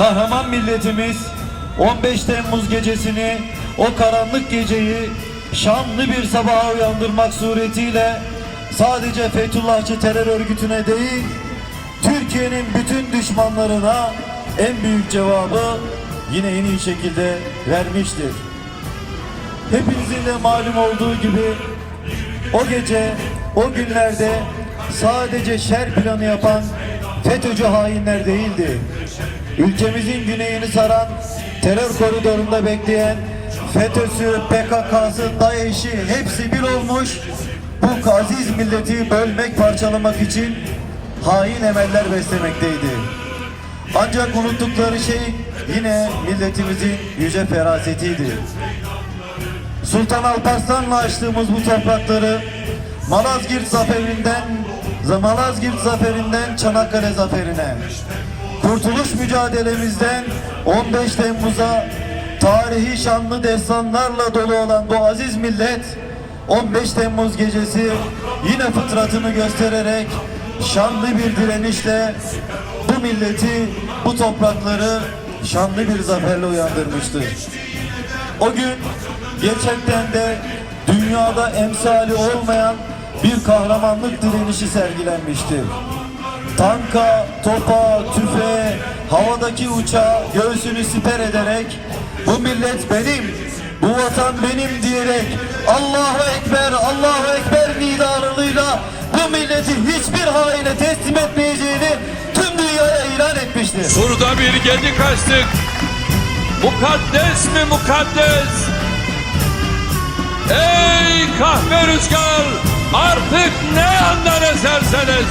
Kahraman milletimiz 15 Temmuz gecesini, o karanlık geceyi şanlı bir sabaha uyandırmak suretiyle sadece Fethullahçı terör örgütüne değil, Türkiye'nin bütün düşmanlarına en büyük cevabı yine en iyi şekilde vermiştir. Hepinizin de malum olduğu gibi o gece, o günlerde sadece şer planı yapan FETÖ'cü hainler değildi. Ülkemizin güneyini saran terör koridorunda bekleyen FETÖ'sü, PKK'sı, DAEŞ'i hepsi bir olmuş. Bu aziz milleti bölmek, parçalamak için hain emeller beslemekteydi. Ancak unuttukları şey yine milletimizin yüce ferasetiydi. Sultan Alparslan'la açtığımız bu toprakları Malazgirt zaferinden Malazgirt zaferinden Çanakkale zaferine Kurtuluş mücadelemizden 15 Temmuz'a tarihi şanlı destanlarla dolu olan bu aziz millet 15 Temmuz gecesi yine fıtratını göstererek şanlı bir direnişle bu milleti, bu toprakları şanlı bir zaferle uyandırmıştır. O gün gerçekten de dünyada emsali olmayan bir kahramanlık direnişi sergilenmiştir. Tanka, topa, tüfeğe, havadaki uçağa göğsünü siper ederek bu millet benim, bu vatan benim diyerek Allahu Ekber, Allahu Ekber milleti haine teslim etmeyeceğini tüm dünyaya ilan etmiştir. Burada bir gedi kaçtık. Mukaddes mi mukaddes? Ey kahve rüzgar artık ne yandan eserseniz